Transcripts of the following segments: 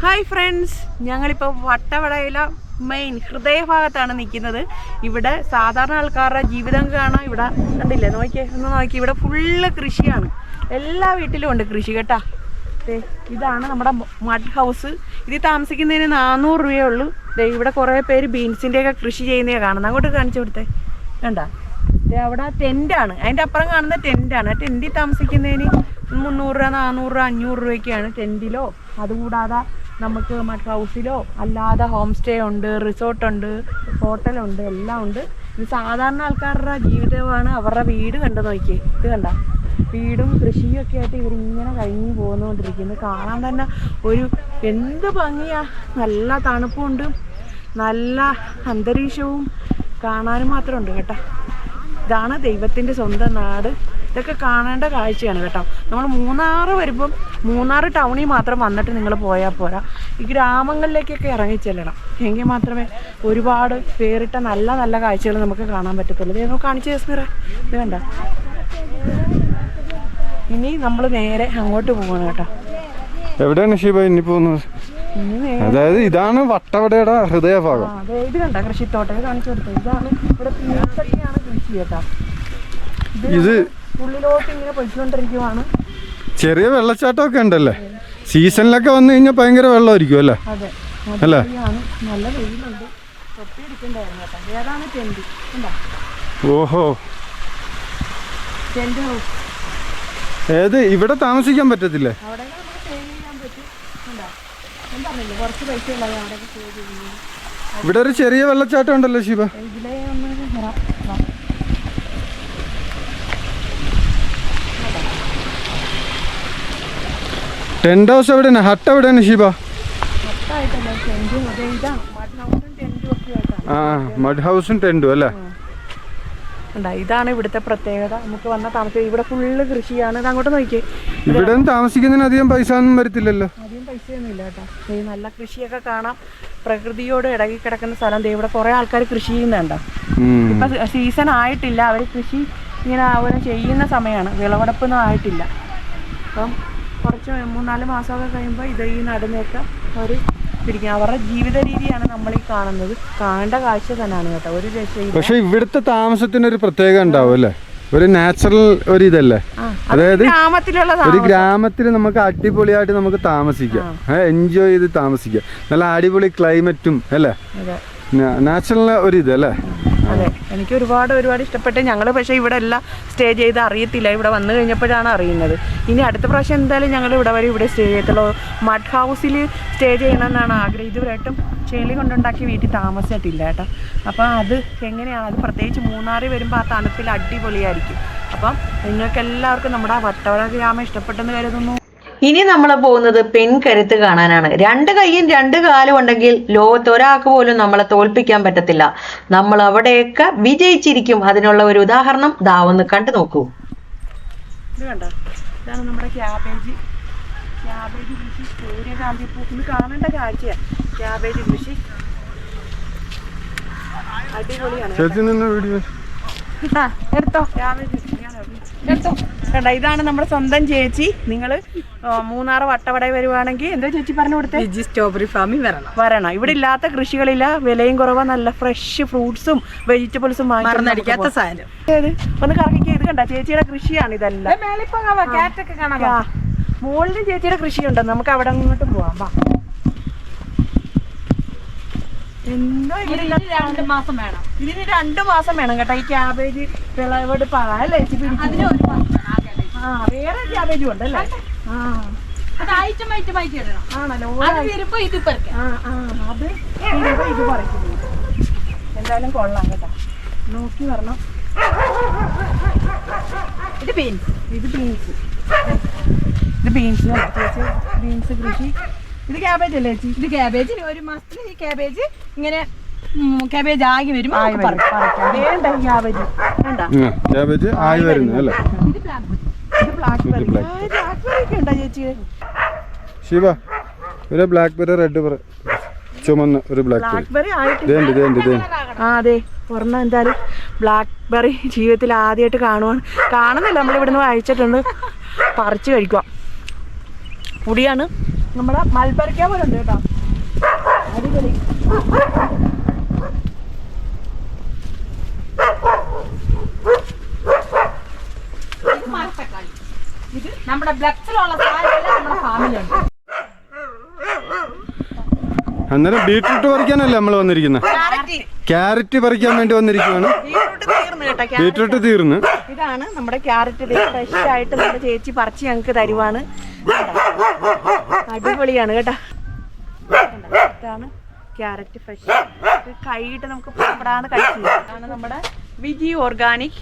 Hi friends ഞങ്ങളിപ്പോൾ വട്ടവടയില main ഹൃദയഭാഗത്താണ് നിൽക്കുന്നത്. ഇവിടെ സാധാരണ ആൾക്കാരുടെ ജീവിതം കാണാൻ ഇവിടെ കണ്ടില്ലേ? നോക്കിയേ ഒന്ന് നോക്കി. ഇവിടെ ഫുള്ള് കൃഷിയാണ്. എല്ലാ വീട്ടിലും ഉണ്ട് കൃഷി കേട്ടാ. ഇതാണ് നമ്മുടെ മഡ് ഹൗസ് ഇതിൽ താമസിക്കുന്നതിന് നാനൂറ് രൂപയേ ഉള്ളൂ. ഇവിടെ കുറേ പേര് ബീൻസിന്റെയൊക്കെ കൃഷി ചെയ്യുന്നേ കാണുന്നത് അങ്ങോട്ട് കാണിച്ചു കൊടുത്തെ. കണ്ട? ദേ അവിടെ ടെന്റാണ് അതിന്റെ അപ്പുറം കാണുന്ന ടെന്റാണ് ആ ടെന്റിൽ താമസിക്കുന്നതിന് മുന്നൂറ് രൂപ നാനൂറ് രൂപ അഞ്ഞൂറ് രൂപയൊക്കെയാണ് ടെന്റിലോ അതുകൂടാതെ നമുക്ക് മറ്റ് ഹൗസിലോ അല്ലാതെ ഹോം സ്റ്റേ ഉണ്ട് റിസോർട്ടുണ്ട് ഹോട്ടലുണ്ട് എല്ലാം ഉണ്ട്. ഇത് സാധാരണ ആൾക്കാരുടെ ജീവിതമാണ് അവരുടെ വീട് കണ്ടു നോക്കി. ഇത് കണ്ട? വീടും കൃഷിയും ഒക്കെ ആയിട്ട് ഇവരിങ്ങനെ കഴിഞ്ഞു പോന്നുകൊണ്ടിരിക്കുന്നു. കാണാൻ തന്നെ ഒരു എന്ത് ഭംഗിയാ. നല്ല തണുപ്പുണ്ട്. നല്ല അന്തരീക്ഷവും കാണാനും മാത്രമുണ്ട് കേട്ടോ. ഇതാണ് ദൈവത്തിന്റെ സ്വന്തം നാട്. ഇതൊക്കെ കാണേണ്ട കാഴ്ചയാണ് കേട്ടോ. നമ്മൾ മൂന്നാർ വരുമ്പം മൂന്നാർ ടൗണിൽ മാത്രം വന്നിട്ട് നിങ്ങൾ പോയാൽ പോരാ. ഈ ഗ്രാമങ്ങളിലേക്കൊക്കെ ഇറങ്ങി ചെല്ലണം. എങ്കിൽ മാത്രമേ ഒരുപാട് പേരിട്ട നല്ല നല്ല കാഴ്ചകൾ നമുക്ക് കാണാൻ പറ്റത്തുള്ളൂ. ഇത് നമുക്ക് കാണിച്ചു ജസ്മിറ ഇത് വേണ്ട ഇനി നമ്മൾ നേരെ അങ്ങോട്ട് പോകണം കേട്ടോ. എവിടെയാണ് ഷീബ? ഇനി പോകുന്നത് അതായത് ഇതാണ് വട്ടവടയുടെ ഹൃദയഭാഗം. ഇത് കണ്ട കൃഷിത്തോട്ടം. കാണിച്ചു കൊടുത്തത് ഇതാണ് ഇവിടെ കൃഷി കേട്ടോ. ഇത് ഉള്ളിലോട്ട് ഇങ്ങനെ പൊയ്ക്കൊണ്ടിരിക്കുവാണ്. ചെറിയ വെള്ളച്ചാട്ടമൊക്കെ ഉണ്ടല്ലേ? സീസണിലൊക്കെ വന്നു കഴിഞ്ഞാൽ ഭയങ്കര വെള്ളമായിരിക്കും അല്ലേ? അല്ലേ? നല്ല വെയിലുണ്ട്. ഓഹോ. ഏത്? ഇവിടെ താമസിക്കാൻ പറ്റത്തില്ലേ? ഇവിടെ ഒരു ചെറിയ വെള്ളച്ചാട്ടം ഉണ്ടല്ലോ ശിവ ഇതിലെ ഒന്ന് വരാം. വാ. ടെന്റ് ഹൗസ് എവിടെയാണ്? ഹട്ട് എവിടെയാണ് ആയിട്ടാണ്. ആ മഡ് ഹൗസും ടെന്റും അല്ലേ ഇതാണ് ഇവിടുത്തെ പ്രത്യേകത. നമുക്ക് വന്ന താമസം ഇവിടെ ഫുള്ള് കൃഷിയാണ്. ഇത് അങ്ങോട്ട് നോക്കിയേ. ഇവിടെ താമസിക്കുന്നതിന് അധികം പൈസ ഒന്നും വരത്തില്ലല്ലോ. അധികം പൈസയൊന്നും ഇല്ല കേട്ടോ. ഈ നല്ല കൃഷിയൊക്കെ കാണാം. പ്രകൃതിയോട് ഇടകി കിടക്കുന്ന സ്ഥലം. ഇവിടെ കുറെ ആൾക്കാർ കൃഷി ചെയ്യുന്നുണ്ടോ ഇപ്പൊ സീസൺ ആയിട്ടില്ല. അവർ കൃഷി ഇങ്ങനെ അവർ ചെയ്യുന്ന സമയമാണ് വിളവെടുപ്പൊന്നും ആയിട്ടില്ല. അപ്പം കുറച്ച് മൂന്നാൽ മാസമൊക്കെ കഴിയുമ്പോൾ ഇത് ഈ നടുന്നൊക്കെ അവർ പിടിക്കും. അവരുടെ ജീവിത രീതിയാണ് നമ്മൾ ഈ കാണുന്നത്. കാണേണ്ട കാഴ്ച തന്നെയാണ് കേട്ടോ. ഒരു രക്ഷയില്ല. പക്ഷെ ഇവിടുത്തെ താമസത്തിന് ഒരു പ്രത്യേകത ഉണ്ടാവും അല്ലേ? ഒരു നാച്ചുറൽ ഒരു ഇതല്ലേ? അതായത് ഒരു. ഗ്രാമത്തിൽ നമുക്ക് അടിപൊളിയായിട്ട് നമുക്ക് താമസിക്കാം. എൻജോയ് ചെയ്ത് താമസിക്കാം. നല്ല അടിപൊളി ക്ലൈമറ്റും അല്ലേ? നാച്ചുറൽ ഒരു ഇത് അല്ലേ? അതെ എനിക്ക് ഒരുപാട് ഒരുപാട് ഇഷ്ടപ്പെട്ട്. ഞങ്ങൾ പക്ഷേ ഇവിടെ എല്ലാം സ്റ്റേ ചെയ്ത് അറിയത്തില്ല. ഇവിടെ വന്നു കഴിഞ്ഞപ്പോഴാണ് അറിയുന്നത്. ഇനി അടുത്ത പ്രാവശ്യം എന്തായാലും ഞങ്ങൾ ഇവിടെ വരെ. ഇവിടെ സ്റ്റേ ചെയ്യത്തുള്ളൂ. മഡ് ഹൗസിൽ സ്റ്റേ ചെയ്യണമെന്നാണ് ആഗ്രഹം. ഇതുവരെയായിട്ടും ചെളി കൊണ്ടുണ്ടാക്കി വീട്ടിൽ താമസിച്ചിട്ടില്ല കേട്ടോ. അപ്പം അത് എങ്ങനെയാണ്? അത് പ്രത്യേകിച്ച് മൂന്നാറിൽ വരുമ്പോൾ ആ തണുപ്പിൽ അടിപൊളിയായിരിക്കും. അപ്പം നിങ്ങൾക്ക് എല്ലാവർക്കും നമ്മുടെ വട്ടവട ഗ്രാമം ഇഷ്ടപ്പെട്ടെന്ന് കരുതുന്നു. ഇനി നമ്മൾ പോകുന്നത് പെൺകരുത്ത് കാണാനാണ്. രണ്ട് കൈയും രണ്ട് കാലും ഉണ്ടെങ്കിൽ ലോകത്ത് ഒരാൾക്ക് പോലും നമ്മളെ തോൽപ്പിക്കാൻ പറ്റത്തില്ല. നമ്മൾ അവിടെയൊക്കെ വിജയിച്ചിരിക്കും. അതിനുള്ള ഒരു ഉദാഹരണം ദാ ഒന്ന് കണ്ടു നോക്കൂ. ഇത് കണ്ടോ? ഇതാണ് നമ്മുടെ ക്യാബേജ്. ക്യാബേജ് കൃഷി സൂര്യകാന്തി കാണേണ്ട കാഴ്ചയാണ് ക്യാബേജ് കൃഷി. അടിപൊളിയാണ്. ചേച്ചി നിന്ന് വീഡിയോ ആ, എടുത്തോ. ക്യാബേജ് കൃഷി. ഞാൻ അറിഞ്ഞു. എടുത്തോ. കണ്ടോ ഇതാണ് നമ്മുടെ സ്വന്തം ചേച്ചി. നിങ്ങൾ മൂന്നാറ് വട്ടവട വരുവാണെങ്കിൽ എന്താ ചേച്ചി പറഞ്ഞു കൊടുത്തേ? ജിജി സ്ട്രോബെറി ഫാമിൽ വരണം. വരണം. ഇവിടെ ഇല്ലാത്ത കൃഷികളില്ല വിലയും കുറവാ നല്ല ഫ്രഷ് ഫ്രൂട്ട്സും വെജിറ്റബിൾസും മറന്നടിക്കാത്ത സാധനം. ഒന്ന് കറക്കിക്കുക ഇത് കണ്ട? ചേച്ചിയുടെ കൃഷിയാണ് ഇതെല്ലാം. മുകളിലും ചേച്ചിയുടെ കൃഷിയുണ്ട്. നമുക്ക് അവിടെ അങ്ങോട്ട് പോവാം വാ. എന്തോ രണ്ട് മാസം വേണം. ഇതിന് രണ്ട് മാസം വേണം കേട്ടോ. ഈ ക്യാബേജ് വിളവെടുപ്പാണ് അല്ലേ ചേച്ചി? പിടിക്കുന്നത്? ആ വേറെ ക്യാബേജും ഉണ്ട് അല്ലേ? ആ. അത് ഐറ്റം ഐറ്റം ആയിട്ട് ഇടണം. ആണല്ലോ അത് വരുമ്പോ ഇത് പറിക്കാം. ആ ആ അത് തീരുമ്പോ ഇത് പറിക്കുന്നു എന്തായാലും കൊള്ളാം കേട്ടോ. നോക്കി വരണം. ഇത് ബീൻസ് ഇത് ബീൻസ് ഇത് ബീൻസ് ചേച്ചി ബീൻസ് കൃഷി. ഇത് ക്യാബേജ് അല്ലേ ചേച്ചി? ഇത് ക്യാബേജ് ഒരു മാസത്തിൽ ഈ ക്യാബേജ് ഇങ്ങനെ ക്യാബേജ് ആകി വരുമ്പോ ആയി വരും, പറിക്കാം. പറിക്കാം. വേണ്ട ക്യാബേജ് വേണ്ട. ക്യാബേജ് ആയി വരുന്നു അല്ലേ? ഇത് ബ്ലാക്ക് ബ്ലാക്ക് ഉണ്ടോ ചേച്ചി? ശിവ ഒരു ബ്ലാക്ക് ബെറി റെഡ് ബെറി ചുമന്ന ഒരു ബ്ലാക്ക് ബെറി ആ അതെ. ഒരെണ്ണം എന്തായാലും ബ്ലാക്ക് ബെറി ജീവിതത്തിൽ ആദ്യമായിട്ട് കാണുവാണ്. കാണുന്നില്ല നമ്മൾ ഇവിടുന്ന് വായിച്ചിട്ടുണ്ട് പറിച്ചു കഴിക്കാം പൊടിയാണ്. നമ്മുടെ മൽബറിക്കാൻ പോലെ ഉണ്ട് കേട്ടോ. അടിപൊളി ഇത് നമ്മുടെ ബ്ലക്സിലുള്ള സാധനമെല്ലാം നമ്മുടെ ഫാമിലുണ്ട് അന്നേരം ബീട്രൂട്ട് പറിക്കാനല്ലേ നമ്മൾ വന്നിരിക്കുന്നത് ക്യാരറ്റ്. പറിക്കാൻ വേണ്ടി വന്നിരിക്കുവാണ്. ബീട്രൂട്ട് തീർന്നു ഇതാണ് നമ്മുടെ ക്യാരറ്റ് ഫ്രഷ് ആയിട്ട് നമ്മുടെ ചേച്ചി പറിച്ച് ഞങ്ങൾക്ക് തരുവാണ്. അടിപൊളിയാണ് കേട്ടാ. ഇതാണ് ക്യാരറ്റ് ഫ്രഷ്. കൈയിട്ട് നമുക്ക് പപ്പടാന്ന് കഴിക്കുന്നത് ഇതാണ് നമ്മുടെ വിജി ഓർഗാനിക്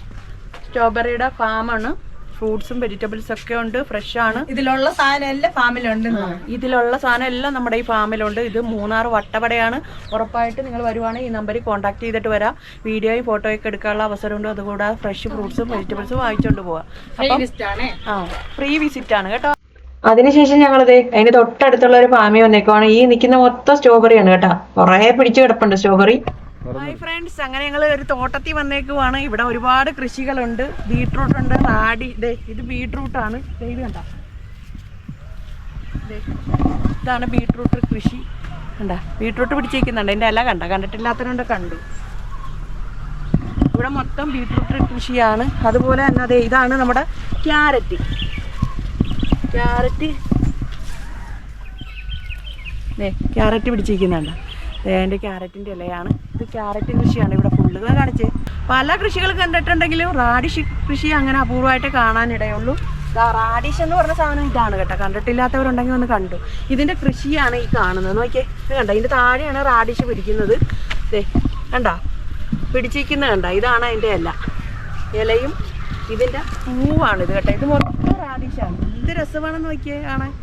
സ്ട്രോബെറിയുടെ ഫാമാണ്. ഫ്രൂട്ട്സും വെജിറ്റബിൾസ് ഒക്കെ ഉണ്ട് ഫ്രഷ് ആണ് ഇതിലുള്ള സാധനം എല്ലാം ഫാമിലുണ്ട്. ഇതിലുള്ള സാധനം എല്ലാം നമ്മുടെ ഈ ഫാമിലുണ്ട്. ഇത് മൂന്നാർ വട്ടവടയാണ്. ഉറപ്പായിട്ട് നിങ്ങൾ വരുവാണെങ്കിൽ ഈ നമ്പറിൽ കോൺടാക്ട് ചെയ്തിട്ട് വരാം. വീഡിയോയും ഫോട്ടോയൊക്കെ എടുക്കാനുള്ള അവസരമുണ്ട്. അതുകൂടാതെ ഫ്രഷ് ഫ്രൂട്ട്സും വെജിറ്റബിൾസും വാങ്ങിച്ചുകൊണ്ട് പോവാം. ആ ഫ്രീ വിസിറ്റ് ആണ് കേട്ടോ. അതിനുശേഷം ഞങ്ങളത് അതിന് തൊട്ടടുത്തുള്ള ഒരു ഫാമി വന്നേക്കുവാണ്. ഈ നിൽക്കുന്ന മൊത്തം സ്ട്രോബെറിയാണ് കേട്ടോ. കുറേ പിടിച്ചു കിടപ്പുണ്ട് സ്ട്രോബെറി ഹായ് ഫ്രണ്ട്സ് അങ്ങനെ ഞങ്ങൾ ഒരു തോട്ടത്തിൽ വന്നേക്കുവാണ്. ഇവിടെ ഒരുപാട് കൃഷികളുണ്ട്. ബീട്രൂട്ട് ഉണ്ട് റാഡി ദേ ഇത് ബീട്രൂട്ട് ആണ് ദേ ഇത് കണ്ട. ഇതാണ് ബീട്രൂട്ട് കൃഷി. കണ്ട? ബീട്രൂട്ട് പിടിച്ചിരിക്കുന്നുണ്ട് എന്റെ എല്ലാം കണ്ട? കണ്ടിട്ടില്ലാത്തതുകൊണ്ട് കണ്ടു. ഇവിടെ മൊത്തം ബീട്രൂട്ട് കൃഷിയാണ്. അതുപോലെ തന്നെ അതെ ഇതാണ് നമ്മുടെ ക്യാരറ്റ്. ക്യാരറ്റ്. ക്യാരറ്റ് പിടിച്ചിരിക്കുന്നുണ്ട് അതിന്റെ ക്യാരറ്റിന്റെ ഇലയാണ്. ഇത് ക്യാരറ്റ് കൃഷിയാണ് ഇവിടെ ഫുള്ള് കാണിച്ച്. പല കൃഷികൾ കണ്ടിട്ടുണ്ടെങ്കിലും റാഡിഷ് കൃഷി അങ്ങനെ അപൂർവമായിട്ട് കാണാനിടയുള്ളൂ. റാഡിഷ് എന്ന് പറഞ്ഞ സാധനം ഇതാണ് കേട്ടോ. കണ്ടിട്ടില്ലാത്തവരുണ്ടെങ്കിൽ ഒന്ന് കണ്ടു. ഇതിന്റെ കൃഷിയാണ് ഈ കാണുന്നത്. നോക്കിയേ ഇത് കണ്ടോ? ഇതിന്റെ താഴെയാണ് റാഡിഷ് പിടിക്കുന്നത്. ദേ കണ്ടോ? പിടിച്ചിരിക്കുന്നത് കണ്ടോ? ഇതാണ് അതിന്റെ ഇല. ഇലയും ഇതിന്റെ പൂവാണ് ഇത് കേട്ടോ. ഇത് മൊത്തം റാഡിഷാണ്. എന്ത് രസമാണെന്ന് നോക്കിയേ കാണാൻ.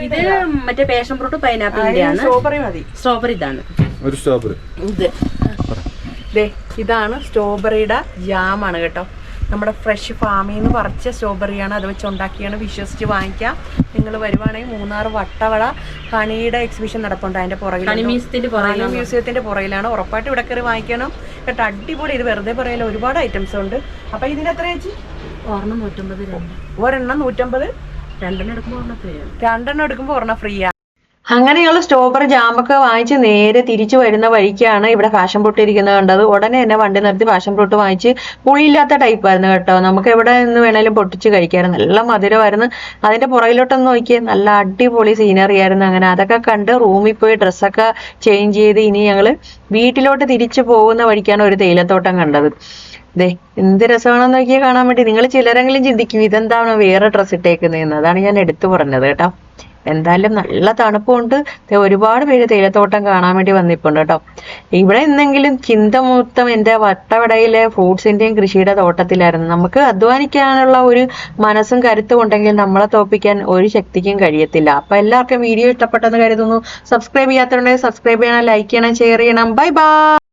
ഇത് മറ്റേ പേഷൻ ഫ്രൂട്ട് പൈനാപ്പിളിന്റെ ആണ്. സ്ട്രോബെറി മതി. സ്ട്രോബെറി ഇതാണ്. ഒരു സ്ട്രോബെറി ഇത്. ദേ ഇതാണ് സ്ട്രോബെറിയുടെ ജാമാണ് കേട്ടോ. നമ്മുടെ ഫ്രഷ് ഫാമിൽ നിന്ന് പറിച്ച സ്ട്രോബെറിയാണ് അത് വെച്ച് ഉണ്ടാക്കിയാണ് വിശ്വസിച്ച് വാങ്ങിക്കാം. നിങ്ങൾ വരുവാണെങ്കിൽ മൂന്നാർ വട്ടവള കണിയുടെ എക്സിബിഷൻ നടപ്പുണ്ട് അതിന്റെ പുറകിൽ കണി മ്യൂസിയത്തിന്റെ പുറകിലാണ്. മ്യൂസിയത്തിന്റെ പുറകിലാണ്. ഉറപ്പായിട്ട് ഇവിടെ കയറി വാങ്ങിക്കണം. കേട്ടോ അടിപൊളി. ഇത് വെറുതെ പറയല ഒരുപാട് ഐറ്റംസ് ഉണ്ട്. അപ്പൊ ഇതിന്റെ എത്ര ചേച്ചി? ഒരെണ്ണം നൂറ്റമ്പത് ഒരെണ്ണം നൂറ്റമ്പത്? രണ്ടെണ്ണം എടുക്കുമ്പോൾ ഒരെണ്ണം ഫ്രീ ആണ്. രണ്ടെണ്ണം എടുക്കുമ്പോൾ ഒരെണ്ണം ഫ്രീ ആണ് അങ്ങനെയുള്ള സ്ട്രോബെറി ജാമൊക്കെ വാങ്ങിച്ച് നേരെ തിരിച്ചു വരുന്ന വഴിക്കാണ് ഇവിടെ ഫാഷൻ ഫ്രൂട്ട് ഇരിക്കുന്നത് കണ്ടത്. ഉടനെ തന്നെ വണ്ടി നിർത്തി ഫാഷൻ ഫ്രൂട്ട് വാങ്ങിച്ച് പുളിയില്ലാത്ത ടൈപ്പ് ആയിരുന്നു കേട്ടോ. നമുക്ക് എവിടെ നിന്ന് വേണേലും പൊട്ടിച്ച് കഴിക്കാമായിരുന്നു നല്ല മധുരമായിരുന്നു. അതിന്റെ പുറകിലോട്ടൊന്ന് നോക്കിയേ നല്ല അടിപൊളി സീനറി ആയിരുന്നു അങ്ങനെ. അതൊക്കെ കണ്ട് റൂമിൽ പോയി ഡ്രസ്സൊക്കെ ചേഞ്ച് ചെയ്ത് ഇനി ഞങ്ങൾ വീട്ടിലോട്ട് തിരിച്ചു പോകുന്ന വഴിക്കാണ് ഒരു തേയിലത്തോട്ടം കണ്ടത്. ദേ എന്ത് രസമാണെന്ന് നോക്കിയാൽ കാണാൻ വേണ്ടി. നിങ്ങൾ ചിലരെങ്കിലും ചിന്തിക്കും ഇതെന്താണോ വേറെ ഡ്രസ്സ് ഇട്ടേക്കുന്നതെന്ന് അതാണ് ഞാൻ എടുത്തു പറഞ്ഞത് കേട്ടോ. എന്തായാലും നല്ല തണുപ്പുണ്ട്. ഒരുപാട് പേര് തേയിലത്തോട്ടം കാണാൻ വേണ്ടി വന്നിപ്പുണ്ട് കേട്ടോ. ഇവിടെ എന്തെങ്കിലും ചിന്ത മൊത്തം എന്റെ വട്ടവടയിലെ ഫ്രൂട്ട്സിന്റെയും കൃഷിയുടെ തോട്ടത്തിലായിരുന്നു. നമുക്ക് അധ്വാനിക്കാനുള്ള ഒരു മനസ്സും കരുത്തും ഉണ്ടെങ്കിൽ നമ്മളെ തോപ്പിക്കാൻ ഒരു ശക്തിക്കും കഴിയത്തില്ല. അപ്പൊ എല്ലാവർക്കും വീഡിയോ ഇഷ്ടപ്പെട്ടെന്ന് കരുതുന്നു. സബ്സ്ക്രൈബ് ചെയ്യാത്തതുണ്ടെങ്കിൽ സബ്സ്ക്രൈബ് ചെയ്യണം ലൈക്ക് ചെയ്യണം ഷെയർ ചെയ്യണം. Bye bye